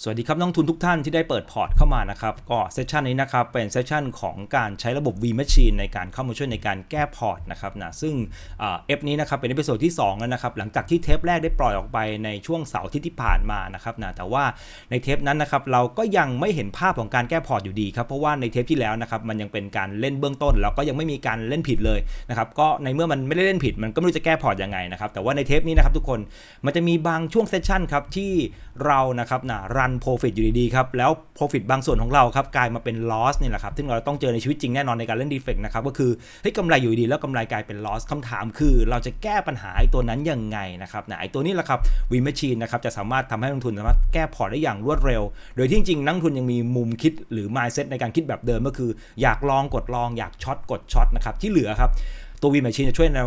สวัสดีครับนักลงทุนทุกท่านที่ได้เปิดพอร์ตเข้ามานะครับก็เซสชันนี้นะครับเป็นเซสชันของการใช้ระบบ V Machine ในการเข้ามาช่วยในการแก้พอร์ตนะครับนะซึ่งเอฟนี้นะครับเป็นเอพิโซดที่2แล้วนะครับหลังจากที่เทปแรกได้ปล่อยออกไปในช่วงเสาร์ที่ที่ผ่านมานะครับนะแต่ว่าในเทปนั้นนะครับเราก็ยังไม่เห็นภาพของการแก้พอร์ตอยู่ดีครับเพราะว่าในเทปที่แล้วนะครับมันยังเป็นการเล่นเบื้องต้น แล้วก็ยังไม่มีการเล่นผิดเลยนะครับก็ในเมื่อมันไม่ได้เล่นผิดมันก็ไม่รู้จะแก้พอร์ตยังไงนะครับแต่ว่าในเทปนี้นะครับทุกคนมันจะมีบางช่วงเซสชันครับที่เรานะครับนะรัน profit อยู่ดีๆครับ แล้ว profit บางส่วนของเราครับกลายมาเป็น loss นี่แหละครับ ซึ่งเราต้องเจอในชีวิตจริงแน่นอนในการเล่น defect นะครับก็คือเฮ้ยกำไรอยู่ดีแล้วกำไรกลายเป็น loss คำถามคือเราจะแก้ปัญหาไอ้ตัวนั้นยังไงนะครับนะไอ้ตัวนี้แหละครับ V Machine นะครับจะสามารถทำให้นักลงทุนสามารถแก้พอร์ตได้อย่างรวดเร็ว โดยที่จริงๆนักทุนยังมีมุมคิดหรือ mindset ในการคิดแบบเดิมก็คือ อยากลองกดลองอยากช็อตกดช็อตนะครับที่เหลือครับตัว V Machine จะช่วยใน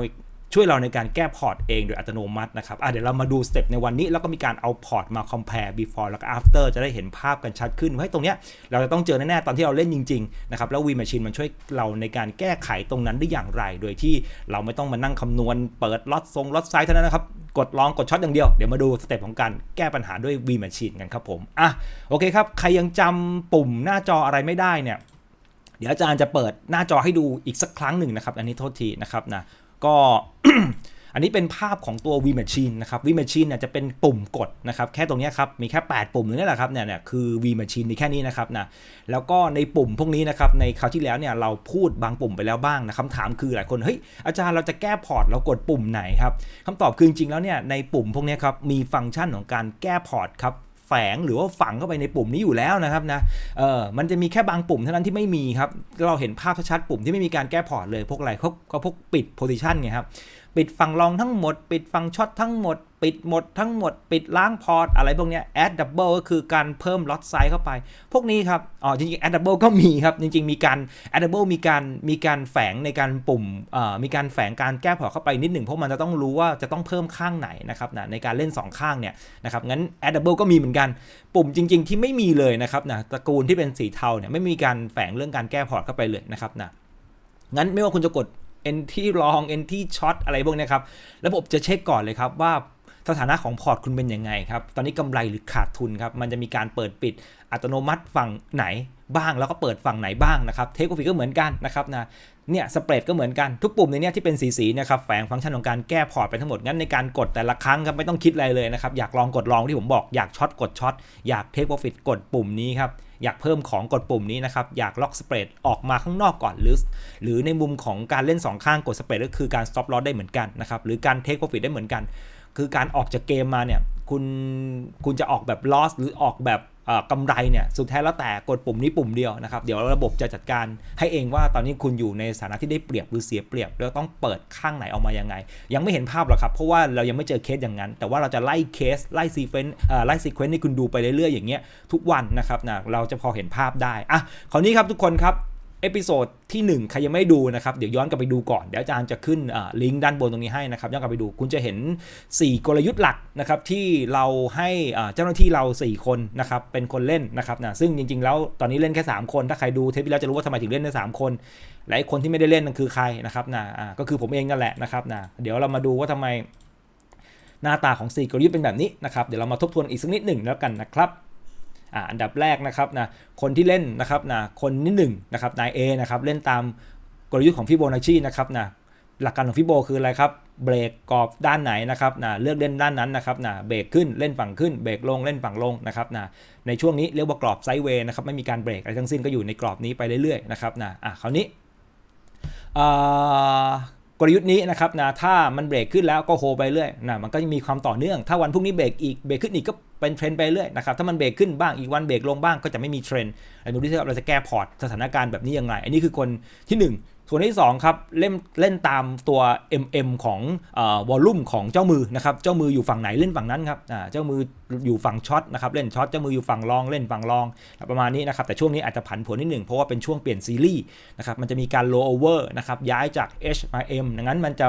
ช่วยเราในการแก้พอร์ตเองโดยอัตโนมัตินะครับอะเดี๋ยวเรามาดูสเต็ปในวันนี้ แล้วก็มีการเอาพอร์ตมา compare before แล้วก็ after จะได้เห็นภาพกันชัดขึ้นว่าตรงเนี้ยเราจะต้องเจอแน่ๆตอนที่เราเล่นจริงๆนะครับแล้ว V Machine มันช่วยเราในการแก้ไขตรงนั้นได้อย่างไร โดยที่เราไม่ต้องมานั่งคำนวณเปิดล็อตทรงล็อตไซส์เท่านั้นนะครับกดลองกดช็อตอย่างเดียว เดี๋ยวมาดูสเต็ปของการแก้ปัญหาด้วย V Machine กันครับผมอะโอเคครับใครยังจำปุ่มหน้าจออะไรไม่ได้เนี่ยเดี๋ยวอาจารย์จะเปิดหน้าจอให้ดูอีกสักครั้งหนึ่งนะครับ อันนี้โทษทีนะครับนะ ก็อันนี้เป็นภาพของตัว V Machine นะครับ V Machine เนี่ยจะเป็นปุ่มกดนะครับ แค่ตรงนี้ครับ มีแค่ 8 ปุ่มนี่แหละครับเนี่ยเนี่ยคือ V Machine มีแค่นี้นะครับนะแล้วก็ในปุ่มพวกนี้นะครับ ในคราวที่แล้วเนี่ยเราพูดบางปุ่มไปแล้วบ้างนะคำถามคือหลายคน เฮ้ย อาจารย์เราจะแก้พอร์ตเรากดปุ่มไหนครับคำตอบคือจริงๆแล้วเนี่ยในปุ่มพวกนี้ครับ มีฟังก์ชันของการแก้พอร์ตครับ แฝงหรือว่าฝังเข้าไปในปุ่มนี้อยู่แล้วนะครับนะเออมันจะมีแค่บางปุ่มเท่านั้นที่ไม่มีครับเราเห็นภาพชัดๆปุ่มที่ไม่มีการแก้พอร์ตเลยพวกอะไรเขาเขาพวกปิดโพซิชันไงครับ ปิดฝั่งรองทั้งหมด ปิดฝั่งช็อตทั้งหมด ปิดหมดทั้งหมด ปิดล้างพอร์ตอะไรพวกนี้ add double ก็คือการเพิ่มล็อตไซส์เข้าไป พวกนี้ครับ อ๋อ จริงๆ add double ก็มีครับ จริง ๆ มีการ add double มีการมีการแฝงในการปุ่มมีการแฝงการแก้พอร์ตเข้าไปนิดหนึ่งเพราะมันจะต้องรู้ว่าจะต้องเพิ่มข้างไหนนะครับนะในการเล่น 2 ข้างเนี่ยนะครับงั้น add double ก็มีเหมือนกัน ปุ่มจริง ๆ ที่ไม่มีเลยนะครับนะตระกูลที่เป็นสีเทาเนี่ยไม่มีการแฝงเรื่องการแก้พอร์ตเข้าไปเลยนะครับนะงั้นไม่ว่าคุณจะกด เอนที่ลองเอนที่ช็อตอะไรพวกนี้ครับ ระบบจะเช็คก่อนเลยครับว่าสถานะของพอร์ตคุณเป็นยังไงครับ ตอนนี้กำไรหรือขาดทุนครับ มันจะมีการเปิดปิดอัตโนมัติฝั่งไหนบ้าง แล้วก็เปิดฝั่งไหนบ้างนะครับ เทคโอฟิก็เหมือนกันนะครับนะ เนี่ยสเปรดก็เหมือนกัน ทุกปุ่มในเนี้ยที่เป็นสีสีนะครับ แฝงฟังก์ชันของการแก้พอร์ตไปทั้งหมด งั้นในการกดแต่ละครั้งครับไม่ต้องคิดอะไรเลยนะครับ อยากลองกดลองที่ผมบอก อยากช็อตกดช็อต อยากเทคโปรฟิตกดปุ่มนี้ครับ อยากเพิ่มของกดปุ่มนี้นะครับ อยากล็อกสเปรดออกมาข้างนอกก่อนหรือหรือในมุมของการเล่น 2 ข้างกดสเปรดก็คือการ stop loss ได้เหมือนกันนะครับ หรือการ take profit ได้เหมือนกัน คือการออกจากเกมมาเนี่ย คุณคุณจะออกแบบ loss หรือออกแบบ กำไรเนี่ยสุดท้ายแล้วแต่กดปุ่มนี้ปุ่มเดียวนะครับ เดี๋ยวระบบจะจัดการให้เองว่าตอนนี้คุณอยู่ในสถานะที่ได้เปรียบหรือเสียเปรียบ แล้วต้องเปิดข้างไหนออกมายังไง ยังไม่เห็นภาพหรอกครับ เพราะว่าเรายังไม่เจอเคสอย่างนั้น แต่ว่าเราจะไล่เคสไล่ซีเฟนไล่ซีเควนต์ให้คุณดูไปเรื่อยๆอย่างเงี้ยทุกวันนะครับนะเราจะพอเห็นภาพได้อะคราวนี้ครับทุกคนครับ เอพิโซดที่ 1 ใครยังไม่ดูนะครับ เดี๋ยวย้อนกลับไปดูก่อน เดี๋ยวอาจารย์จะขึ้นลิงก์ด้านบนตรงนี้ให้นะครับ ย้อนกลับไปดู คุณจะเห็น 4 กลยุทธ์หลักนะครับที่เราให้เจ้าหน้าที่เรา 4 คนนะครับเป็นคนเล่นนะครับนะซึ่งจริงๆ แล้วตอนนี้เล่นแค่ 3 คน ถ้าใครดูเทปที่แล้วจะรู้ว่าทำไมถึงเล่นได้3คนและไอ้คนที่ไม่ได้เล่นนั่นคือใครนะครับนะก็คือผมเองนั่นแหละนะครับนะเดี๋ยวเรามาดูว่าทำไมหน้าตาของ 4 กลยุทธ์เป็นแบบนี้นะครับเดี๋ยวเรามาทบทวนอีกสักนิดหนึ่งแล้วกันนะครับ อันดับแรกนะครับนะคนที่เล่นนะครับนะคนที่หนึ่งนะครับนายเอนะครับเล่นตามกลยุทธ์ของฟิโบนัชชีนะครับนะหลักการของฟิโบคืออะไรครับเบรกกรอบด้านไหนนะครับนะเลือกเล่นด้านนั้นนะครับนะเบรกขึ้นเล่นฝั่งขึ้นเบรกลงเล่นฝั่งลงนะครับนะในช่วงนี้เรียกว่ากรอบไซด์เวย์นะครับไม่มีการเบรกอะไรทั้งสิ้นก็อยู่ในกรอบนี้ไปเรื่อยๆนะครับนะอะคราวนี้อ่า กลยุทธ์นี้นะครับนะถ้ามันเบรกขึ้นแล้วก็โฮไปเรื่อยนะมันก็จะมีความต่อเนื่อง ถ้าวันพรุ่งนี้เบรกอีกเบรกขึ้นอีกก็เป็นเทรนด์ไปเรื่อยนะครับถ้ามันเบรกขึ้นบ้างอีกวันเบรกลงบ้างก็จะไม่มีเทรนด์อันนี้ที่เราจะแก้พอร์ตสถานการณ์แบบนี้ยังไง อันนี้คือคนที่ 1ส่วนที่2ครับเล่นเล่นตามตัว MM ของอวอลลุ่มของเจ้ามือนะครับเจ้ามืออยู่ฝั่งไหนเล่นฝั่งนั้นครับอ่าเจ้ามืออยู่ฝั่งช็อตนะครับเล่นช็อตเจ้ามืออยู่ฝั่งลองเล่นฝั่งลอง ประมาณนี้นะครับแต่ช่วงนี้อาจจะผันผวนนิดหนึ่งเพราะว่าเป็นช่วงเปลี่ยนซีรีส์นะครับมันจะมีการ low over นะครับย้ายจาก H มา M ดังนั้นมันจะ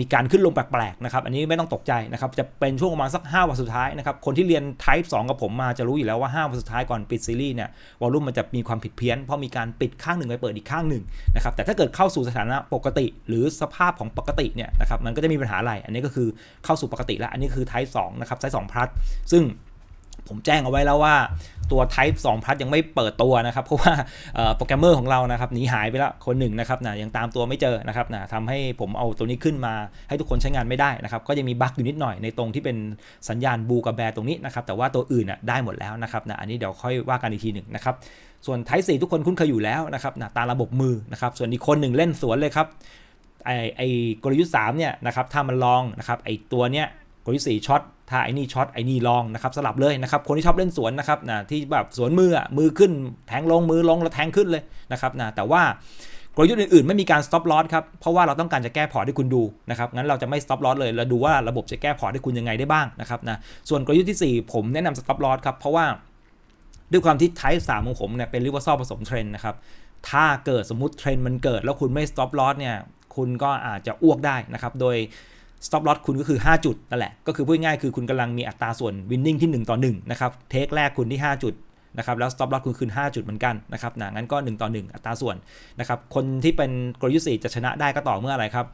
มีการขึ้นลงแปลกๆนะครับอันนี้ไม่ต้องตกใจนะครับจะเป็นช่วงประมาณสัก 5 วันสุดท้ายนะครับคนที่เรียน Type 2 กับผมมาจะรู้อยู่แล้วว่า 5 วันสุดท้ายก่อนปิดซีรีส์เนี่ยวอลลุ่มมันจะมีความผิดเพี้ยนเพราะมีการปิดข้างหนึ่งไปเปิดอีกข้างหนึ่งนะครับแต่ถ้าเกิดเข้าสู่สถานะปกติ หรือสภาพของปกติเนี่ยนะครับมันก็จะมีปัญหาอะไรอันนี้ก็คือเข้าสู่ปกติแล้วอันนี้คือ Type 2นะครับ Type 2 plus ซึ่งผมแจ้งเอาไว้แล้วว่าตัว Type 2 Plus ยังไม่เปิดตัวนะครับ เพราะว่าโปรแกรมเมอร์ของเรานะครับหนีหายไปแล้วคนหนึ่งนะครับนะยังตามตัวไม่เจอนะครับนะทำให้ผมเอาตัวนี้ขึ้นมาให้ทุกคนใช้งานไม่ได้นะครับ ก็ยังมีบั๊กอยู่นิดหน่อยในตรงที่เป็นสัญญาณบูกับแบร์ตรงนี้นะครับ แต่ว่าตัวอื่นน่ะได้หมดแล้วนะครับนะอันนี้เดี๋ยวค่อยว่ากันอีกทีหนึ่งนะครับ ส่วน Type 4 ทุกคนคุ้นเคยอยู่แล้วนะครับนะตามระบบมือนะครับ ส่วนอีกคนหนึ่งเล่นสวนเลยครับไอไอกลยุทธ์3เนี่ยนะครับถ้ามันลองนะครับไอตัวเนี้ย กลยุทธ์4ช็อตถ้าไอ้นี่ช็อตไอ้นี่ลองนะครับสลับเลยนะครับคนที่ชอบเล่นสวนนะครับนะที่แบบสวนมืออะมือขึ้นแทงลงมือลงแล้วแทงขึ้นเลยนะครับนะแต่ว่ากลยุทธ์อื่นๆ ไม่มีการ stop loss ครับ เพราะว่าเราต้องการจะแก้พอร์ตให้คุณดูนะครับ งั้นเราจะไม่ stop loss เลย เราดูว่าระบบจะแก้พอร์ตให้คุณยังไงได้บ้างนะครับนะ ส่วนกลยุทธ์ที่ 4 ผมแนะนำ stop loss ครับ เพราะว่าด้วยความที่ type 3ของผมเนี่ยเป็น reversal ผสมเทรนด์นะครับ ถ้าเกิดสมมติเทรนด์มันเกิดแล้วคุณไม่ stop loss เนี่ย คุณก็อาจจะอ้วกได้นะครับ โดย stop loss คุณก็คือ 5 จุดนั่นแหละ ก็คือพูดง่ายคือคุณกำลังมีอัตราส่วน winning ที่ 1 ต่อ1นะครับเทคแรกคุณที่ 5 จุดนะครับแล้ว stop loss คุณคืน 5 จุดเหมือนกันนะครับนะงั้นก็ 1 ต่อ 1 อัตราส่วนนะครับคนที่เป็นกลยุทธ์4จะชนะได้ก็ต่อเมื่ออะไรครับ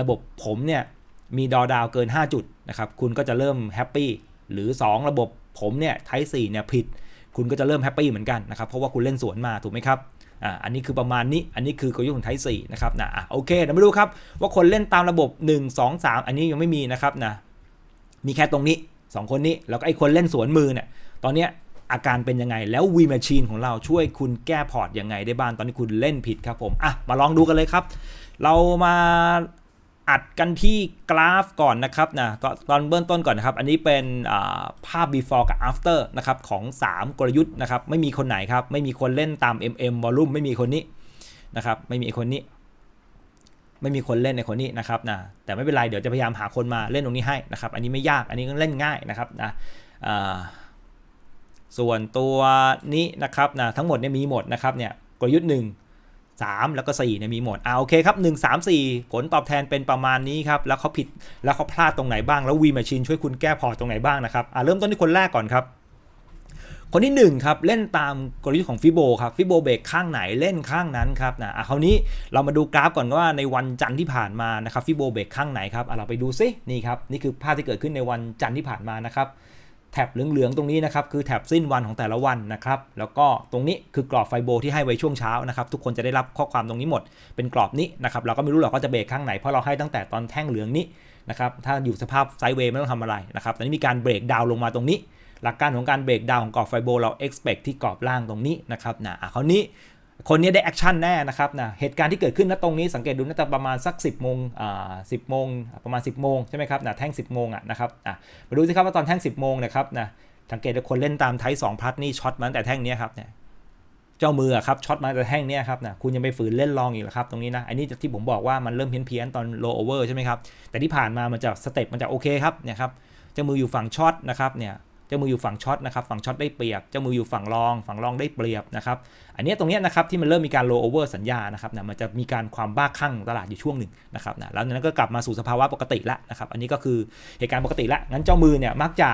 ระบบผมเนี่ยมีดอดาวเกิน 5 จุดนะครับคุณก็จะเริ่มแฮปปี้หรือ 2 ระบบผมเนี่ยไท4เนี่ยผิด คุณก็จะเริ่มแฮปปี้เหมือนกันนะครับเพราะว่าคุณเล่นสวนมาถูกไหมครับ อ่าอันนี้คือประมาณนี้ อันนี้คือกลยุทธ์ของไทยสี่นะครับนะอะโอเคเดี๋ยวมาดูครับว่าคนเล่นตามระบบ 1 2 3 อันนี้ยังไม่มีนะครับนะมีแค่ตรงนี้ 2 คนนี้แล้วก็ไอ้คนเล่นสวนมือเนี่ยตอนเนี้ยอาการเป็นยังไงแล้ววีมัชชีนของเราช่วยคุณแก้พอร์ตยังไงได้บ้างตอนนี้คุณเล่นผิดครับผมอะมาลองดูกันเลยครับ เรามา อัดกันที่กราฟก่อนนะครับนะก็ตอนเบื้องต้นก่อนนะครับ อันนี้เป็นภาพ before กับ after นะครับของ 3 กลยุทธ์นะครับ ไม่มีคนไหนครับ ไม่มีคนเล่นตาม MM volume ไม่มีคนนี้นะครับ ไม่มีคนนี้ ไม่มีคนเล่นในคนนี้นะครับนะ แต่ไม่เป็นไร เดี๋ยวจะพยายามหาคนมาเล่นตรงนี้ให้นะครับ อันนี้ไม่ยาก อันนี้ก็เล่นง่ายนะครับนะส่วนตัวนี้นะครับนะ ทั้งหมดเนี่ยมีหมดนะครับเนี่ยกลยุทธ์1 3 แล้วก็4เนี่ยมีหมดอ่าโอเคครับ 1 3 4 ผลตอบแทนเป็นประมาณนี้ครับ แล้วเขาผิดแล้วเขาพลาดตรงไหนบ้าง แล้ว V Machine ช่วยคุณแก้พอตตรงไหนบ้างนะครับอ่าเริ่มต้นที่คนแรกก่อนครับ คนที่ 1 ครับ เล่นตามกลยุทธ์ของฟิโบครับฟิโบเบรกข้างไหนเล่นข้างนั้นครับนะอะคราวนี้เรามาดูกราฟก่อนว่าในวันจันทร์ที่ผ่านมานะครับฟิโบเบรกข้างไหนครับอะเราไปดูซินี่ครับนี่คือภาพที่เกิดขึ้นในวันจันทร์ที่ผ่านมานะครับ แท็บเหลืองๆตรงนี้นะครับคือแท็บสิ้นวันของแต่ละวันนะครับแล้วก็ตรงนี้คือกรอบไฟโบที่ให้ไว้ช่วงเช้านะครับทุกคนจะได้รับข้อความตรงนี้หมด เป็นกรอบนี้นะครับเราก็ไม่รู้หรอกว่าจะเบรกข้างไหนเพราะเราให้ตั้งแต่ตอนแท่งเหลืองนี้นะครับถ้าอยู่สภาพไซด์เวย์ไม่ต้องทำอะไรนะครับตอนนี้มีการเบรกดาวลงมาตรงนี้หลักการของการเบรกดาวของกรอบไฟโบเรา expect ที่กรอบล่างตรงนี้นะครับนะอะคราวนี้ คนนี้ได้แอคชั่นแน่นะครับนะเหตุการณ์ที่เกิดขึ้นณตรงนี้สังเกตดูน่าจะประมาณสัก 10โมงอ่า10โมงประมาณ 10โมงใช่ไหมครับนะแท่ง 10โมงอะนะครับอะมาดูสิครับว่าตอนแท่ง 10โมงนะครับนะสังเกตว่าคนเล่นตามไทยสองพลัดนี่ช็อตมาตั้งแต่แท่งนี้ครับเนี่ยเจ้ามืออะครับช็อตมาแต่แท่งเนี้ยครับนะคุณยังไปฝืนเล่นลองอีกเหรอครับตรงนี้นะอันนี้ที่ผมบอกว่ามันเริ่มเพี้ยนๆตอนโลโอเวอร์ใช่ไหมครับแต่ที่ผ่านมามันจะสเต็ปมันจะโอเคครับเนี่ยครับเจ้ามืออยู่ฝั่งช็อตนะครับเนี่ย เจ้ามืออยู่ฝั่งช็อตนะครับฝั่งช็อตได้เปรียบ เจ้ามืออยู่ฝั่งรอง ฝั่งรองได้เปรียบนะครับ อันนี้ตรงนี้นะครับที่มันเริ่มมีการโลโอเวอร์สัญญานะครับนะมันจะมีการความบ้าคลั่งตลาดอยู่ช่วงหนึ่งนะครับนะแล้วนั้นก็กลับมาสู่สภาวะปกติล้วนะครับ อันนี้ก็คือเหตุการณ์ปกติล้วงั้นเจ้ามือเนี่ยมักจะ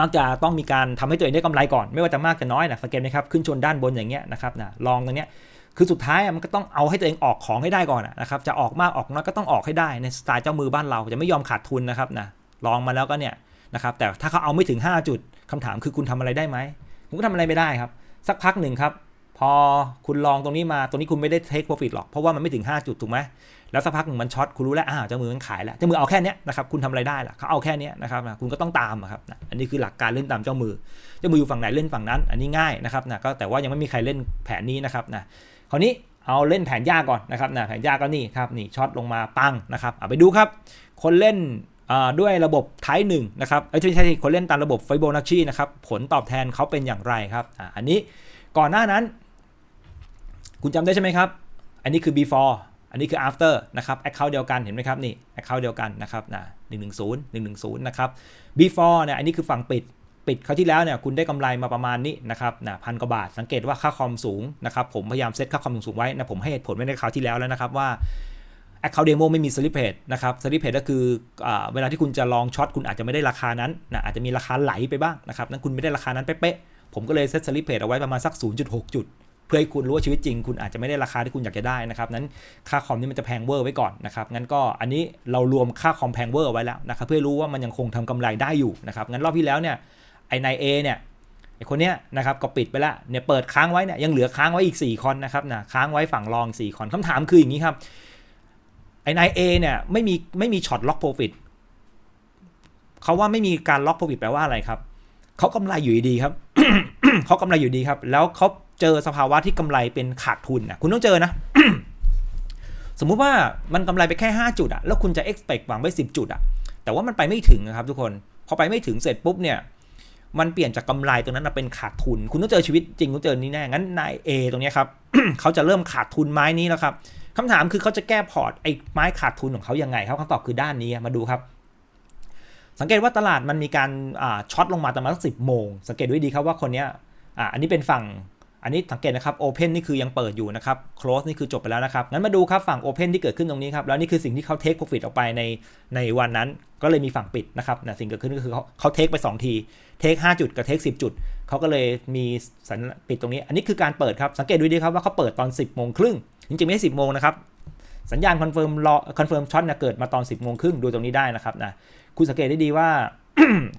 มักจะต้องมีการทำให้ตัวเองได้กำไรก่อน ไม่ว่าจะมากจะน้อยนะสังเกตไหมครับขึ้นชนด้านบนอย่างเงี้ยนะครับนะลองตรงเนี้ยคือสุดท้ายมันก็ต้องเอาให้ตัวเองออกของให้ได้ก่อนนะครับจะออกมากออกน้อยก็ต้องออกให้ได้ในสไตล์เจ้ามือบ้านเราจะไม่ยอมขาดทุนนะครับนะลองมาแล้วก็เนี่ย นะครับแต่ถ้าเขาเอาไม่ถึง 5 จุดคำถามคือคุณทำอะไรได้ไหมคุณก็ทำอะไรไม่ได้ครับ สักพักหนึ่งครับ พอคุณลองตรงนี้มาตรงนี้คุณไม่ได้เทคโปรฟิตหรอกเพราะว่ามันไม่ถึง 5 จุดถูกไหมแล้วสักพักหนึ่งมันช็อตคุณรู้แล้วอ้าวเจ้ามือมันขายแล้วเจ้ามือเอาแค่นี้นะครับคุณทำอะไรได้ล่ะเขาเอาแค่นี้นะครับนะคุณก็ต้องตามครับนะอันนี้คือหลักการเล่นตามเจ้ามือ เจ้ามืออยู่ฝั่งไหนเล่นฝั่งนั้น อันนี้ง่ายนะครับนะก็แต่ว่ายังไม่มีใครเล่นแผนนี้นะครับนะคราวนี้เอาเล่นแผนยากก่อนนะครับนะแผนยากก็นี่ครับนี่ช็อตลงมาปังนะครับเอาไปดูครับ คนเล่น ด้วยระบบไทป์หนึ่งนะครับเอ้ยไม่ใช่คนเล่นตามระบบไฟโบนัชชีนะครับผลตอบแทนเขาเป็นอย่างไรครับออันนี้ก่อนหน้านั้น คุณจำได้ใช่ไหมครับ อันนี้คือ before อันนี้คือ after นะครับ account เดียวกันเห็นไหมครับนี่ account เดียวกันนะครับนะ110 110นะครับ before เนี่ยอันนี้คือฝั่งปิดปิดคราวที่แล้วเนี่ยคุณได้กำไรมาประมาณนี้นะครับนะพันกว่าบาทสังเกตว่าค่าคอมสูงนะครับผมพยายามเซตค่าคอมสูงๆไว้นะผมให้เหตุผลไว้ในคราวที่แล้วแล้วนะครับว่า Account Demo ไม่มี Slip Page นะครับ Slip Page ก็คืออเวลาที่คุณจะลองช็อตคุณอาจจะไม่ได้ราคานั้นนะอาจจะมีราคาไหลไปบ้างนะครับนั้นคุณไม่ได้ราคานั้นเป๊ะๆผมก็เลยเซต Slip Page เอาไว้ประมาณสัก 0.6 จุด เพื่อให้คุณรู้ว่าชีวิตจริง คุณอาจจะไม่ได้ราคาที่คุณอยากจะได้นะครับนั้นค่าคอมนี่มันจะแพงเวอร์ไว้ก่อนนะครับงั้นก็อันนี้เรารวมค่าคอมแพงเวอร์ไว้แล้วนะครับเพื่อรู้ว่ามันยังคงทำกำไรได้อยู่นะครับงั้นรอบที่แล้วเนี่ยไอ้นายเอเนี่ยไอ้คนเนี้ยนะครับก็ปิดไปแล้วเนี่ยเปิดค้างไว้เนี่ยยังเหลือค้างไว้อีก 4คนนะครับนะค้างไว้ฝั่งรอง 4คนคำถามคืออย่างนี้ครับ ไอ้นายเอเนี่ยไม่มีไม่มีช็อตล็อกโปรฟิตเขาว่าไม่มีการล็อกโปรฟิตแปลว่าอะไรครับเขากำไรอยู่ดีครับเขากำไรอยู่ดีครับ แล้วเขาเจอสภาวะที่กำไรเป็นขาดทุนนะคุณต้องเจอนะ สมมุติว่ามันกำไรไปแค่ 5 จุดอะแล้วคุณจะ expect หวังไว้10 จุดอะแต่ว่ามันไปไม่ถึงนะครับทุกคน พอไปไม่ถึงเสร็จปุ๊บเนี่ยมันเปลี่ยนจากกำไรตรงนั้นเป็นขาดทุน คุณต้องเจอชีวิตจริงคุณเจอนี้แน่งั้นนายเอตรงเนี้ยครับเขาจะเริ่มขาดทุนไม้นี้แล้วครับ คำถามคือเขาจะแก้พอร์ตไอ้ไม้ขาดทุนของเขายังไงครับคำตอบคือด้านนี้มาดูครับ สังเกตว่าตลาดมันมีการช็อตลงมาประมาณสักสิบโมง สังเกตด้วยดีครับว่าคนนี้อ่าอันนี้เป็นฝั่งอันนี้สังเกตนะครับ Open นี่คือยังเปิดอยู่นะครับ Close นี่คือจบไปแล้วนะครับ งั้นมาดูครับฝั่ง Open ที่เกิดขึ้นตรงนี้ครับ แล้วนี่คือสิ่งที่เขา Take Profit ออกไปในในวันนั้น ก็เลยมีฝั่งปิดนะครับนะสิ่งเกิดขึ้นก็คือเขาเขาเทคไป 2 ที เทค 5 จุดกับเทค 10 จุด เขาก็เลยมีสัญปิดตรงนี้ อันนี้คือการเปิดครับ สังเกตดูดีครับว่าเขาเปิดตอน 10โมงครึ่ง จริงๆไม่ใช่10โมงนะครับ สัญญาณคอนเฟิร์มรอคอนเฟิร์มช็อตเนี่ยเกิดมาตอน 10โมงครึ่งดูตรงนี้ได้นะครับนะคุณสังเกตได้ดีว่า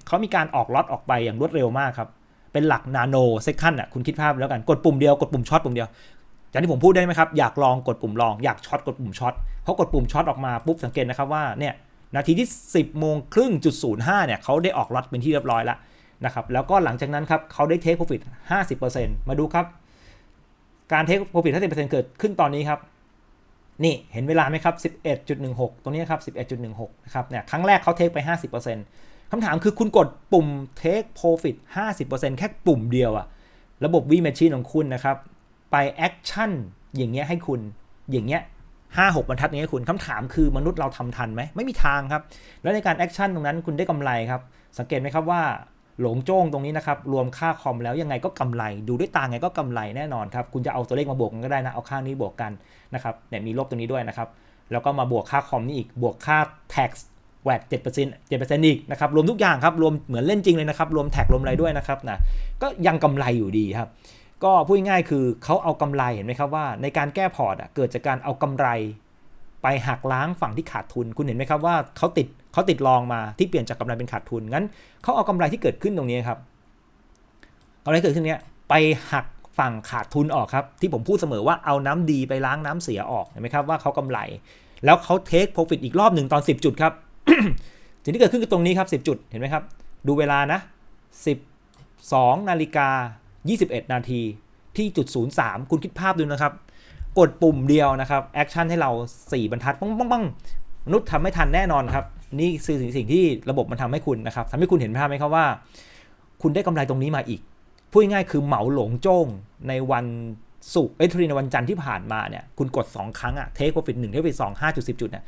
เขามีการออกล็อตออกไปอย่างรวดเร็วมากครับ เป็นหลักนาโนเซคันอะคุณคิดภาพแล้วกันกดปุ่มเดียวกดปุ่มช็อตปุ่มเดียวอย่างที่ผมพูดได้ไหมครับอยากลองกดปุ่มลองอยากช็อตกดปุ่มช็อตเขากดปุ่มช็อตออกมาปุ๊บสังเกตนะครับว่าเนี่ยนาทีที่ 10โมงครึ่งจุดศูนย์ห้าเนี่ยเขาได้ออกล็อตเป็นที่เรียบร้อยแล้วนะครับแล้วก็หลังจากนั้นครับเขาได้เทคโปรฟิต50%มาดูครับ การเทคโปรฟิต50%เกิดขึ้นตอนนี้ครับนี่เห็นเวลาไหมครับ 11.16 ตรงนี้ครับ 11.16 นะครับ เนี่ย ครั้งแรกเขาเทคไป 50%คำถามคือคุณกดปุ่ม take profit 50%แค่ปุ่มเดียวอะระบบ V Machine ของคุณนะครับ ไป action อย่างเงี้ยให้คุณ อย่างเงี้ยห้าหกบรรทัดนี้ให้คุณ คำถามคือมนุษย์เราทำทันไหม ไม่มีทางครับ แล้วในการ action ตรงนั้นคุณได้กำไรครับ สังเกตไหมครับว่า หลงโจ้งตรงนี้นะครับ รวมค่าคอมแล้วยังไงก็กำไร ดูด้วยตาไงก็กำไรแน่นอนครับ คุณจะเอาตัวเลขมาบวกกันก็ได้นะ เอาข้านี้บวกกันนะครับเนี่ยมีลบตรงนี้ด้วยนะครับ แล้วก็มาบวกค่าคอมนี่อีก บวกค่า tax แวดเจ็ดเปอร์เซ็นต์เจ็ดเปอร์เซ็นต์อีกนะครับ รวมทุกอย่างครับ รวมเหมือนเล่นจริงเลยนะครับ รวมแท็กรวมอะไรด้วยนะครับนะ ก็ยังกำไรอยู่ดีครับ ก็พูดง่ายคือเขาเอากำไรเห็นไหมครับว่า ในการแก้พอร์ตอะเกิดจากการเอากำไร ไปหักล้างฝั่งที่ขาดทุน คุณเห็นไหมครับว่าเขาติดเขาติดรองมาที่เปลี่ยนจากกำไรเป็นขาดทุนงั้นเขาเอากำไรที่เกิดขึ้นตรงนี้ครับกำไรเกิดขึ้นเนี้ยไปหักฝั่งขาดทุนออกครับที่ผมพูดเสมอว่าเอาน้ำดีไปล้างน้ำเสียออกเห็นไหมครับว่าเขากำไร แล้วเขาเทคโปรฟิตอีกรอบหนึ่งตอน 10 จุดครับสิ่งที่เกิดขึ้นคือตรงนี้ครับ 10 จุดเห็นไหมครับ ดูเวลานะ 12นาฬิกา21 นาทีที่จุด 03 คุณคิดภาพดูนะครับ กดปุ่มเดียวนะครับแอคชั่นให้เรา 4 บรรทัดปังปังปังมนุษย์ทำไม่ทันแน่นอนครับ นี่คือสิ่งที่ระบบมันทำให้คุณนะครับทำให้คุณเห็นภาพไหมครับว่า คุณได้กำไรตรงนี้มาอีกพูดง่ายๆคือเหมาหลงโจ้งในวันศุกร์เอ้ยทรีในวันจันทร์ที่ผ่านมาเนี่ยคุณกด 2 ครั้งอะเทคโปรฟิตหนึ่งเทคโปรฟิตสองห้าจุดสิบจุดเนี่ย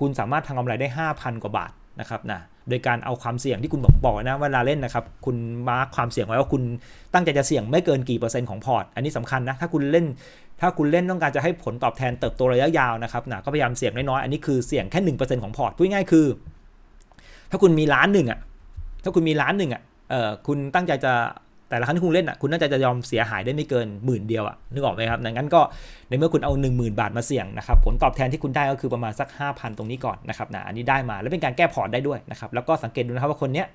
คุณสามารถทำกำไรได้ 5,000 กว่าบาทนะครับนะโดยการเอาความเสี่ยงที่คุณบอกบอกนะเวลาเล่นนะครับ คุณมาร์คความเสี่ยงไว้ว่าคุณตั้งใจจะเสี่ยงไม่เกินกี่เปอร์เซ็นต์ของพอร์ต อันนี้สำคัญนะ ถ้าคุณเล่น ถ้าคุณเล่นต้องการจะให้ผลตอบแทนเติบโตระยะยาวนะครับนะก็พยายามเสี่ยงน้อยๆอันนี้คือเสี่ยงแค่หนึ่งเปอร์เซ็นต์ของพอร์ตพูดง่ายคือ ถ้าคุณมีล้านหนึ่งอะถ้าคุณมีล้านหนึ่งอะเออคุณตั้งใจจะแต่ละครั้งที่คุณเล่นอะคุณน่าจะจะยอมเสียหายได้ไม่เกินหมื่นเดียวอะนึกออกไหมครับดังนั้นก็ในเมื่อคุณเอา 1 0,000 บาทมาเสี่ยงนะครับผลตอบแทนที่คุณได้ก็คือประมาณสัก 5,000 ตรงนี้ก่อนนะครับนะอันนี้ได้มาแล้วเป็นการแก้พอร์ตได้ด้วยนะครับแล้วก็สังเกตดูนะครับว่าคนเนี้ย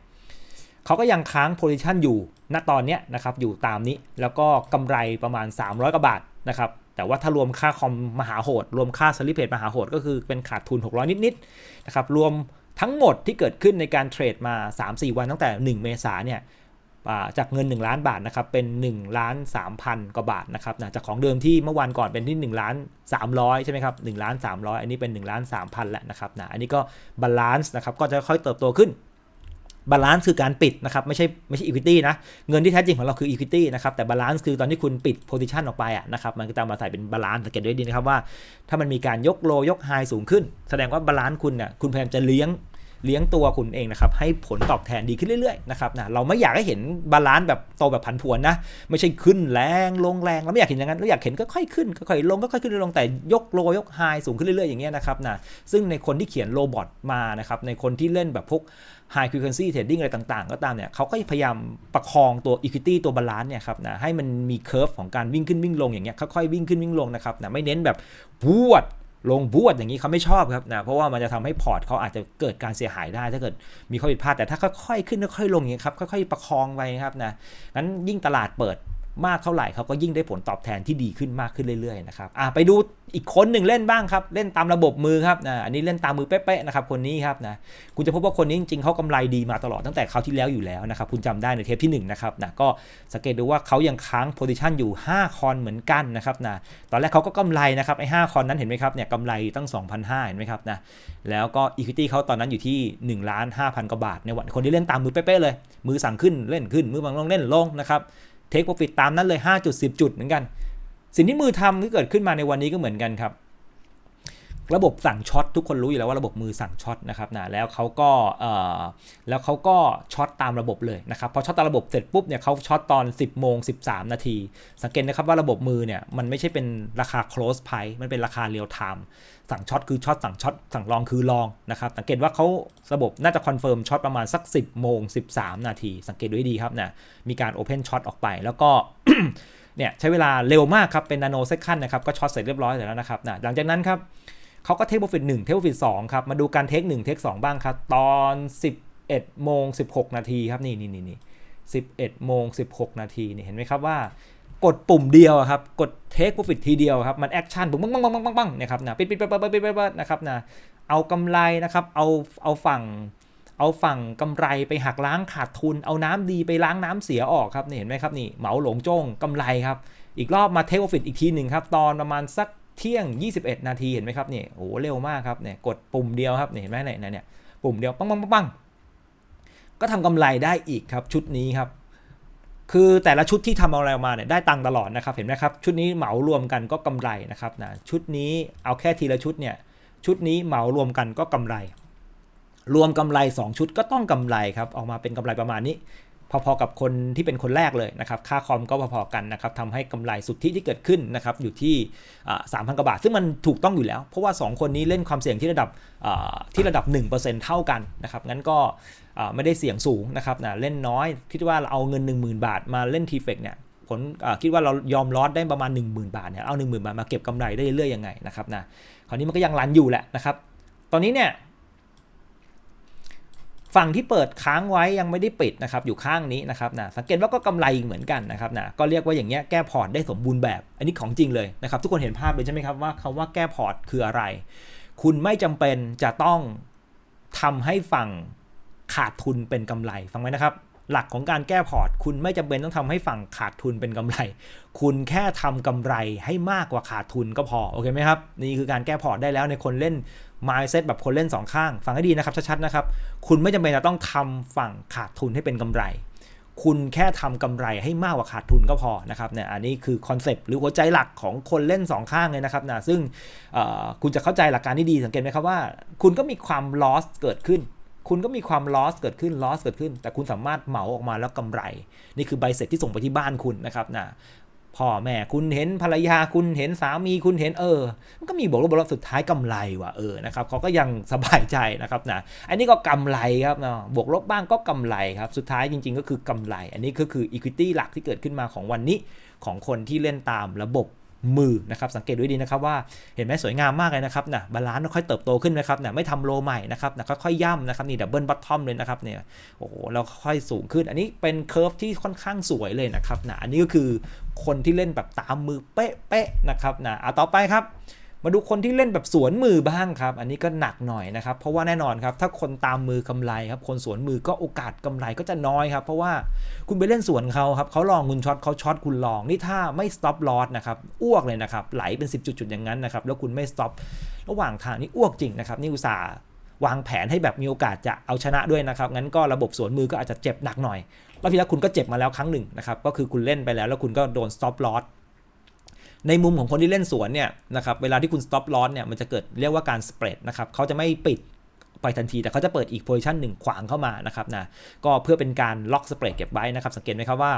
เขาก็ยังค้างโพซิชันอยู่ณตอนเนี้ยนะครับอยู่ตามนี้แล้วก็กำไรประมาณ 300กว่าบาท นะครับ แต่ว่าถ้ารวมค่าคอมมหาโหด รวมค่าสลิปเพจมหาโหด ก็คือเป็นขาดทุน 600 นิดๆนะครับ รวมทั้งหมดที่เกิดขึ้นในการเทรดมา 3-4 วันตั้งแต่ 1 เมษาเนี่ยจากเงิน 1 ล้านบาทนะครับเป็น1ล้าน3พันกว่าบาทนะครับนะจากของเดิมที่เมื่อวันก่อนเป็นที่1ล้าน300 ใช่ไหมครับ1ล้าน300 อันนี้เป็น1ล้าน3พันแล้วนะครับนะอันนี้ก็บาลานซ์นะครับก็จะค่อยเติบโตขึ้น บาลานซ์คือการปิดนะครับไม่ใช่ไม่ใช่อีควิตี้นะเงินที่แท้จริงของเราคืออีควิตี้นะครับแต่บาลานซ์คือตอนที่คุณปิดโพซิชันออกไปอะนะครับมันก็จะมาใส่เป็นบาลานซ์สังเกตด้วยดีนะครับว่า ถ้ามันมีการยกโลยกไฮสูงขึ้น แสดงว่าบาลานซ์คุณเนี่ยคุณพยายามจะเลี้ยง เลี้ยงตัวคุณเองนะครับให้ผลตอบแทนดีขึ้นเรื่อยๆนะครับนะเราไม่อยากให้เห็นบาลานซ์แบบโตแบบผันผวนนะไม่ใช่ขึ้นแรงลงแรงเราไม่อยากเห็นอย่างนั้นเราอยากเห็นก็ค่อยขึ้นค่อยลงก็ค่อยขึ้นลงแต่ยกโลยกไฮสูงขึ้นเรื่อยๆอย่างเงี้ยนะครับนะซึ่งในคนที่เขียนโรบอทมานะครับในคนที่เล่นแบบพวก high frequency trading อะไรต่างๆ ก็ตามเนี่ยเขาก็พยายามประคองตัว equity ตัวบาลานซ์เนี่ยครับนะให้มันมีเคอร์ฟของการวิ่งขึ้นวิ่งลงอย่างเงี้ยค่อยๆวิ่งขึ้นวิ่งลงนะครับนะไม่เน้นแบบพวด ลงบวดอย่างนี้เขาไม่ชอบครับนะเพราะว่ามันจะทำให้พอร์ตเขาอาจจะเกิดการเสียหายได้ ถ้าเกิดมีข้อผิดพลาดแต่ถ้าค่อยๆขึ้นค่อยๆลงอย่างนี้ครับค่อยๆประคองไปครับนะงั้นยิ่งตลาดเปิด มากเท่าไหร่เขาก็ยิ่งได้ผลตอบแทนที่ดีขึ้นมากขึ้นเรื่อยๆนะครับอะไปดูอีกคนหนึ่งเล่นบ้างครับ เล่นตามระบบมือครับนะอันนี้เล่นตามมือเป๊ะๆนะครับคนนี้ครับนะคุณจะพบว่าคนนี้จริงๆเขากำไรดีมาตลอดตั้งแต่คราวที่แล้วอยู่แล้วนะครับคุณจำได้ในเทปที่1นะครับนะก็สังเกตดูว่าเขายังค้างโพซิชันอยู่ 5 คอนเหมือนกันนะครับนะตอนแรกเขาก็กำไรนะครับไอ้5คอนนั้นเห็นไหมครับเนี่ยกำไรตั้ง 2,500เห็นไหมครับนะแล้วก็ Equity เขาตอนนั้นอยู่ที่1ล้าน5,000กว่าบาทในวันคนที่เล่นตามมือเป๊ะๆเลย มือสั่งขึ้นเล่นขึ้นมือบางลงเล่นลงนะครับ เทคโปรฟิตตามนั้นเลย5จุด10 จุดเหมือนกัน สิ่งที่มือทำที่เกิดขึ้นมาในวันนี้ก็เหมือนกันครับ ระบบสั่งช็อตทุกคนรู้อยู่แล้วว่าระบบมือสั่งช็อตนะครับนะแล้วเขาก็เอ่อแล้วเขาก็ช็อตตามระบบเลยนะครับพอช็อตตามระบบเสร็จปุ๊บเนี่ยเขาช็อตตอน 10โมง13 นาที สังเกตนะครับว่าระบบมือเนี่ยมันไม่ใช่เป็นราคา close price มันเป็นราคา real time สั่งช็อตคือช็อตสั่งช็อตสั่งลองคือลองนะครับสังเกตว่าเขาระบบน่าจะคอนเฟิร์มช็อตประมาณสัก 10โมง13 นาที สังเกตดูให้ดีครับนะมีการ open ช็อตออกไปแล้วก็เนี่ยใช้เวลาเร็วมากครับเป็นนาโนเซคันนะครับก็ช็อตเสร็จเรียบร้อยแล้วนะครับนะหลังจากนั้นครับ เขาก็เทคโปรฟิต1เทคโปรฟิต2ครับ มาดูการเทค1เทค2บ้างครับ ตอน 11โมง16 นาทีครับนี่นี่นี่นี่11โมง16 นาทีนี่เห็นไหมครับว่ากดปุ่มเดียวครับ กดเทคโปรฟิตทีเดียวครับ มันแอคชั่นปุ๊บปังปังปังปังปังปังนี่ยครับนะปิดปิดปิดปิดปิดปิดปิดนะครับนะเอากำไรนะครับ เอาเอาฝั่ง เอาฝั่งกำไรไปหักล้างขาดทุน เอาน้ำดีไปล้างน้ำเสียออกครับนี่เห็นไหมครับนี่เหมาหลงจ้งกำไรครับ อีกรอบมาเทคโปรฟิตอีกทีหนึ่งครับ ตอนประมาณสัก เที่ยง 21 นาทีเห็นไหมครับนี่โอ้โหเร็วมากครับเนี่ยกดปุ่มเดียวครับนี่เห็นไหมเนี่ยเนี่ยปุ่มเดียวปังปังปังปังก็ทำกำไรได้อีกครับชุดนี้ครับ คือแต่ละชุดที่ทำอะไรออกมาเนี่ยได้ตังตลอดนะครับเห็นไหมครับชุดนี้เหมารวมกันก็กำไรนะครับนะชุดนี้เอาแค่ทีละชุดเนี่ยชุดนี้เหมารวมกันก็กำไร รวมกำไร 2 ชุดก็ต้องกำไรครับออกมาเป็นกำไรประมาณนี้ พอๆกับคนที่เป็นคนแรกเลยนะครับ ค่าคอมก็พอๆกันนะครับทำให้กำไรสุทธิที่เกิดขึ้นนะครับอยู่ที่สามพันกว่าบาท ซึ่งมันถูกต้องอยู่แล้ว เพราะว่า 2 คนนี้เล่นความเสี่ยงที่ระดับที่ระดับ 1%เท่ากันนะครับ งั้นก็ไม่ได้เสี่ยงสูงนะครับนะเล่นน้อย คิดว่าเราเอาเงิน 10,000 บาทมาเล่นทีเฟกเนี่ยผลคิดว่าเรายอมลอสได้ประมาณ 10,000 บาทเนี่ยเอา 10,000 บาทมาเก็บกำไรได้เรื่อยๆยังไงนะครับนะคราวนี้มันก็ยังรันอยู่แหละนะครับตอนนี้เนี่ย ฝั่งที่เปิดค้างไว้ยังไม่ได้ปิดนะครับอยู่ข้างนี้นะครับนะสังเกตว่าก็กำไรเหมือนกันนะครับนะก็เรียกว่าอย่างเงี้ยแก้พอร์ตได้สมบูรณ์แบบ อันนี้ของจริงเลยนะครับทุกคนเห็นภาพเลยใช่ไหมครับว่าคำว่าแก้พอร์ตคืออะไร คุณไม่จำเป็นจะต้องทำให้ฝั่งขาดทุนเป็นกำไรฟังไว้นะครับ หลักของการแก้พอร์ต คุณไม่จำเป็นต้องทำให้ฝั่งขาดทุนเป็นกำไร คุณแค่ทำกำไรให้มากกว่าขาดทุนก็พอ โอเคไหมครับ นี่คือการแก้พอร์ตได้แล้วในคนเล่น mindset แบบคนเล่น 2 ข้าง ฟังให้ดีนะครับชัดๆนะครับ คุณไม่จำเป็นจะต้องทำฝั่งขาดทุนให้เป็นกำไร คุณแค่ทำกำไรให้มากกว่าขาดทุนก็พอนะครับเนี่ยอันนี้คือคอนเซปต์หรือหัวใจหลักของคนเล่น 2 ข้างเลยนะครับนะซึ่งคุณจะเข้าใจหลักการที่ดีสังเกตไหมครับว่า คุณก็มีความ loss เกิดขึ้น คุณก็มีความ loss เกิดขึ้น loss เกิดขึ้น แต่คุณสามารถเหมาออกมาแล้วกำไร นี่คือใบเสร็จที่ส่งไปที่บ้านคุณนะครับนะพ่อแม่คุณเห็นภรรยาคุณเห็นสามีคุณเห็นเออ มันก็มีบวกลบบวกลบสุดท้ายกำไรว่ะเออนะครับเขาก็ยังสบายใจนะครับนะอันนี้ก็กำไรครับเนาะบวกลบบ้างก็กำไรครับสุดท้ายจริง ๆ ก็คือกำไร อันนี้ก็คือ equity หลักที่เกิดขึ้นมาของวันนี้ของคนที่เล่นตามระบบ มือนะครับสังเกตด้วยดีนะครับว่าเห็นไหมสวยงามมากเลยนะครับนะบาลานซ์ค่อยเติบโตขึ้นนะครับนะไม่ทำโลใหม่นะครับนะค่อยๆย่ำนะครับนี่ดับเบิลบัตทอมเลยนะครับเนี่ยโอ้โหเราค่อยสูงขึ้น อันนี้เป็นเคอร์ฟที่ค่อนข้างสวยเลยนะครับนะอันนี้ก็คือคนที่เล่นแบบตามมือเป๊ะๆนะครับนะเอาต่อไปครับ มาดูคนที่เล่นแบบสวนมือบ้างครับ อันนี้ก็หนักหน่อยนะครับ เพราะว่าแน่นอนครับ ถ้าคนตามมือกำไรครับ คนสวนมือก็โอกาสกำไรก็จะน้อยครับ เพราะว่าคุณไปเล่นสวนเขาครับเขาลองคุณช็อตเขาช็อตคุณลอง นี่ถ้าไม่ stop loss นะครับ อ้วกเลยนะครับ ไหลเป็น 10 จุดๆอย่างนั้นนะครับ แล้วคุณไม่ stop ระหว่างทางนี่อ้วกจริงนะครับ นี่อุตส่าห์วางแผนให้แบบมีโอกาสจะเอาชนะด้วยนะครับ งั้นก็ระบบสวนมือก็อาจจะเจ็บหนักหน่อยรอบที่แล้วคุณก็เจ็บมาแล้วครั้งหนึ่งนะครับ ก็คือคุณเล่นไปแล้วแล้วคุณก็โดน stop loss ในมุมของคนที่เล่นสวนเนี่ยนะครับเวลาที่คุณ stop loss เนี่ยมันจะเกิดเรียกว่าการ spread นะครับเขาจะไม่ปิดไปทันที แต่เขาจะเปิดอีก position หนึ่งขวางเข้ามานะครับนะก็เพื่อเป็นการล็อก spread เก็บไว้นะครับ สังเกตไหมครับว่า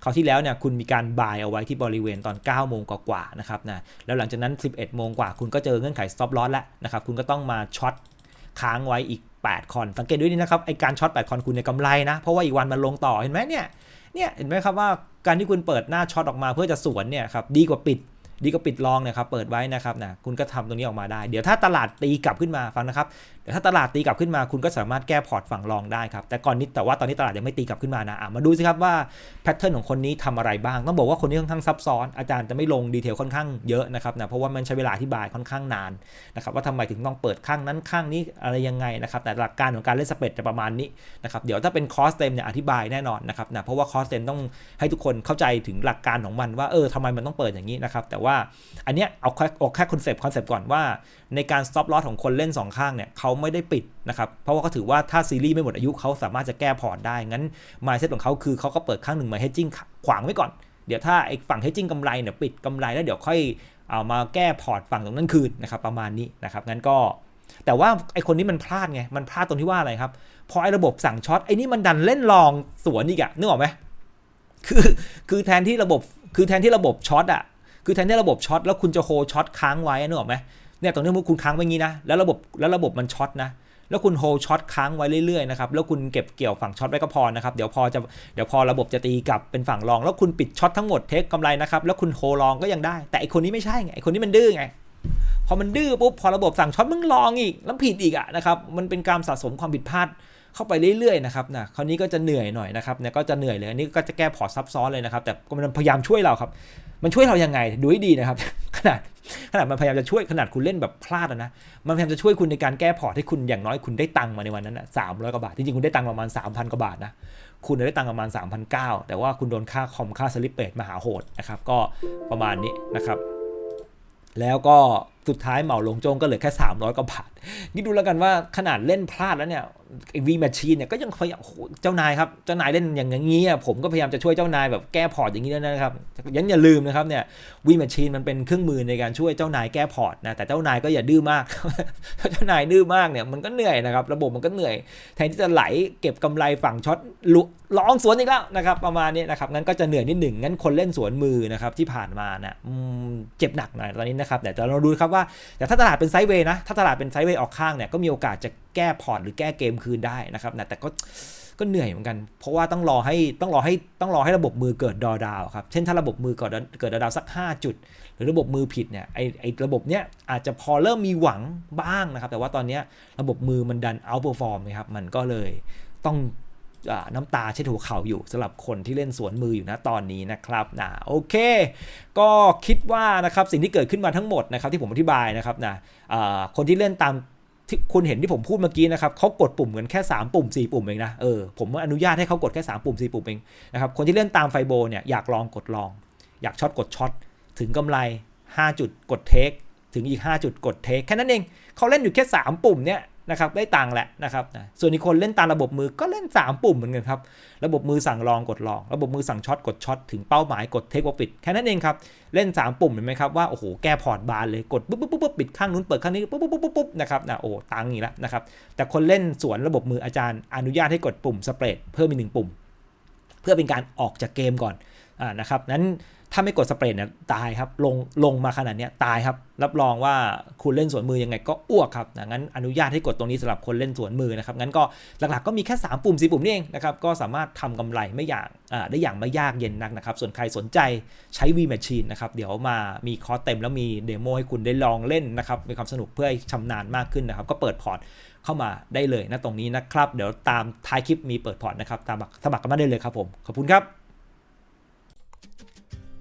เขาที่แล้วเนี่ยคุณมีการ buy เอาไว้ที่บริเวณตอน 9 โมงกว่าๆนะครับนะแล้วหลังจากนั้น 11 โมงกว่า คุณก็เจอเงื่อนไข stop loss แล้วนะครับคุณก็ต้องมาช็อตค้างไว้อีก 8 คอน สังเกตด้วยนี่นะครับไอการช็อต 8 คอนคุณในกำไรนะ เพราะว่าอีกวันมันลงต่อเห็นไหมเนี่ย เนี่ยเห็นไหมครับว่าการที่คุณเปิดหน้าช็อตออกมาเพื่อจะสวนเนี่ยครับดีกว่าปิดดีกว่าปิดลองนะครับเปิดไว้นะครับนะคุณก็ทำตรงนี้ออกมาได้ เดี๋ยวถ้าตลาดตีกลับขึ้นมาฟังนะครับ เดี๋ยวถ้าตลาดตีกลับขึ้นมาคุณก็สามารถแก้พอร์ตฝั่งรองได้ครับ แต่ก่อนนี้แต่ว่าตอนนี้ตลาดยังไม่ตีกลับขึ้นมานะมาดูสิครับว่าแพทเทิร์นของคนนี้ทำอะไรบ้าง ต้องบอกว่าคนนี้ค่อนข้างซับซ้อน อาจารย์จะไม่ลงดีเทลค่อนข้างเยอะนะครับนะ เพราะว่ามันใช้เวลาอธิบายค่อนข้างนานนะครับว่าทำไมถึงต้องเปิดข้างนั้นข้างนี้อะไรยังไงนะครับ แต่หลักการของการเล่นสเปดจะประมาณนี้นะครับ เดี๋ยวถ้าเป็นคอร์สเต็มเนี่ยอธิบายแน่นอนนะครับนะ เพราะว่าคอร์สเต็มต้องให้ทุกคนเข้าใจถึงหลักการของมันว่าเออทำไมมันต้องเปิดอย่างนี้นะครับ แต่ว่าอันเนี้ยเอาแค่เอาแค่คอนเซปต์คอนเซปต์ก่อนว่า ในการ stop loss ของคนเล่น 2 ข้างเนี่ยเขาไม่ได้ปิดนะครับ เพราะว่าเขาถือว่าถ้าซีรีส์ไม่หมดอายุเขาสามารถจะแก้พอร์ตได้ งั้น mindset ของเขาคือเขาก็เปิดข้างหนึ่งมา hedging ขวางไว้ก่อน เดี๋ยวถ้าไอ้ฝั่ง hedging กำไรเนี่ยปิดกำไรแล้วเดี๋ยวค่อยเอามาแก้พอร์ตฝั่งตรงนั้นคืนนะครับประมาณนี้นะครับ งั้นก็ แต่ว่าไอ้คนนี้มันพลาดไง มันพลาดตรงที่ว่าอะไรครับ พอไอ้ระบบสั่งช็อตไอ้นี่มันดันเล่นลองสวนอีกอะนึกออกไหมคือคือแทนที่ระบบคือแทนที่ระบบช็อตอะคือแทนที่ระบบช็อตแล้วคุณจะโฮช็อตค้างไว้นึกออกไหม เนี่ยตรงนี้มุคุณค้างไว้งี้นะแล้วระบบแล้วระบบมันช็อตนะแล้วคุณโฮช็อตค้างไว้เรื่อยๆนะครับแล้วคุณเก็บเกี่ยวฝั่งช็อตไว้ก็พอนะครับเดี๋ยวพอจะเดี๋ยวพอระบบจะตีกลับเป็นฝั่งรอง แล้วคุณปิดช็อตทั้งหมดเทคกำไรนะครับแล้วคุณโฮลองก็ยังได้ แต่ไอคนนี้ไม่ใช่ไงไอคนนี้มันดื้อไงพอมันดื้อปุ๊บพอระบบสั่งช็อตมึงลองอีกแล้วผิดอีกอะนะครับมันเป็นการสะสมความผิดพลาดเข้าไปเรื่อยๆนะครับนะคราวนี้ก็จะเหนื่อยหน่อยนะครับเนี่ยก็จะเหนื่อยเลยอันนี้ก็จะแก้พอร์ตซับซ้อนเลยนะครับแต่มันพยายามช่วยเราครับ มันช่วยเรายังไงดูให้ดีนะครับ ขนาดขนาดมันพยายามจะช่วยขนาดคุณเล่นแบบพลาดนะ มันพยายามจะช่วยคุณในการแก้พอร์ตให้คุณอย่างน้อยคุณได้ตังค์มาในวันนั้นนะสามร้อยกว่าบาท จริงๆ คุณได้ตังค์ประมาณสามพันกว่าบาทนะ คุณได้ตังค์ประมาณสามพันเก้าแต่ว่าคุณโดนค่าคอมค่าสลิปเปดมหาโหดนะครับ ก็ประมาณนี้นะครับ แล้วก็ สุดท้ายเหมาลงโจงก็เหลือแค่ 300กว่าบาทนี่ดูแล้วกันว่าขนาดเล่นพลาดแล้วเนี่ยไอ้วีแมชชีนเนี่ยก็ยังพยายามเจ้านายครับ เจ้านายเล่นอย่างนี้ผมก็พยายามจะช่วยเจ้านายแบบแก้พอร์ตอย่างนี้นะครับยันอย่าลืมนะครับเนี่ยวีแมชชีนมันเป็นเครื่องมือในการช่วยเจ้านายแก้พอร์ตนะแต่เจ้านายก็อย่าดื้อมากเจ้านายดื้อมากเนี่ยมันก็เหนื่อยนะครับระบบมันก็เหนื่อย แทนที่จะไหลเก็บกำไรฝั่งช็อตร้องสวนอีกแล้วนะครับประมาณนี้นะครับงั้นก็จะเหนื่อยนิดหนึ่งงั้นคนเล่นสวนมือนะครับที่ผ่านมานะเจ็บหนักหน่อยตอนนี้นะครับแต่เราดูครับว่าแต่ถ้าตลาดเป็นไซด์เวย์นะถ้าตลาดเป็นไซด์เวย์ออกข้างเนี่ยก็มีโอกาสจะแก้พอร์ตหรือแก้เกมคืนได้นะครับนะแต่ก็ก็เหนื่อยเหมือนกัน เพราะว่าต้องรอให้ต้องรอให้ต้องรอให้ระบบมือเกิดดอดาวครับ เช่นถ้าระบบมือเกิดเกิดดอดาวสัก 5 จุด หรือระบบมือผิดเนี่ยไอไอระบบเนี้ยอาจจะพอเริ่มมีหวังบ้างนะครับ แต่ว่าตอนนี้ระบบมือมันดันเอาเปอร์ฟอร์มนะครับมันก็เลยต้อง น้ำตาเช็ดหัวเข่าอยู่สำหรับคนที่เล่นสวนมืออยู่นะตอนนี้นะครับนะโอเค ก็คิดว่านะครับสิ่งที่เกิดขึ้นมาทั้งหมดนะครับที่ผมอธิบายนะครับนะคนที่เล่นตามที่คุณเห็นที่ผมพูดเมื่อกี้นะครับเขากดปุ่มกันแค่ 3 ปุ่ม 4 ปุ่มเองนะเออผมอนุญาตให้เขากดแค่ 3 ปุ่ม 4 ปุ่มเองนะครับคนที่เล่นตามไฟโบเนี่ยอยากลองกดลอง อยากช็อตกดช็อตถึงกำไร 5 จุดกดเทคถึงอีก 5 จุดกดเทคแค่นั้นเองเขาเล่นอยู่แค่ 3 ปุ่มเนี่ย นะครับได้ตังค์แหละนะครับส่วนอีกคนเล่นตามระบบมือก็เล่น 3 ปุ่มเหมือนกันครับ ระบบมือสั่งลองกดลอง ระบบมือสั่งช็อตกดช็อตถึงเป้าหมายกดเทคปิดแค่นั้นเองครับเล่น 3 ปุ่มเห็นไหมครับว่าโอ้โหแก้พอร์ตบานเลยกดปุ๊บปุ๊บปุ๊บปิดข้างนู้นเปิดข้างนี้ปุ๊บปุ๊บปุ๊บปุ๊บนะครับนะโอ้ตังค์อีกแล้วนะครับแต่คนเล่นสวนระบบมืออาจารย์ อนุญาตให้กดปุ่มสเปรดเพิ่มอีกหนึ่งปุ่ม เพื่อเป็นการออกจากเกมก่อนอ่านะครับนั้น ถ้าไม่กดสเปรดเนี่ยตายครับ ลงลงมาขนาดนี้ตายครับ รับรองว่าคุณเล่นสวนมือยังไงก็อ้วกครับงั้นอนุญาตให้กดตรงนี้สำหรับคนเล่นสวนมือนะครับงั้นก็หลักๆก็มีแค่ 3 ปุ่ม4ปุ่มนี่เองนะครับก็สามารถทำกำไรไม่อย่างได้อย่างไม่ยากเย็นนักนะครับ ส่วนใครสนใจใช้ V Machine นะครับเดี๋ยวมามีคอร์สเต็มแล้วมีเดโมให้คุณได้ลองเล่นนะครับมีความสนุกเพื่อให้ชำนาญมากขึ้นนะครับก็เปิดพอร์ตเข้ามาได้เลยนะตรงนี้นะครับ เดี๋ยวตามท้ายคลิปมีเปิดพอร์ตนะครับตามสมัครกันมาได้เลยครับผมขอบคุณครับ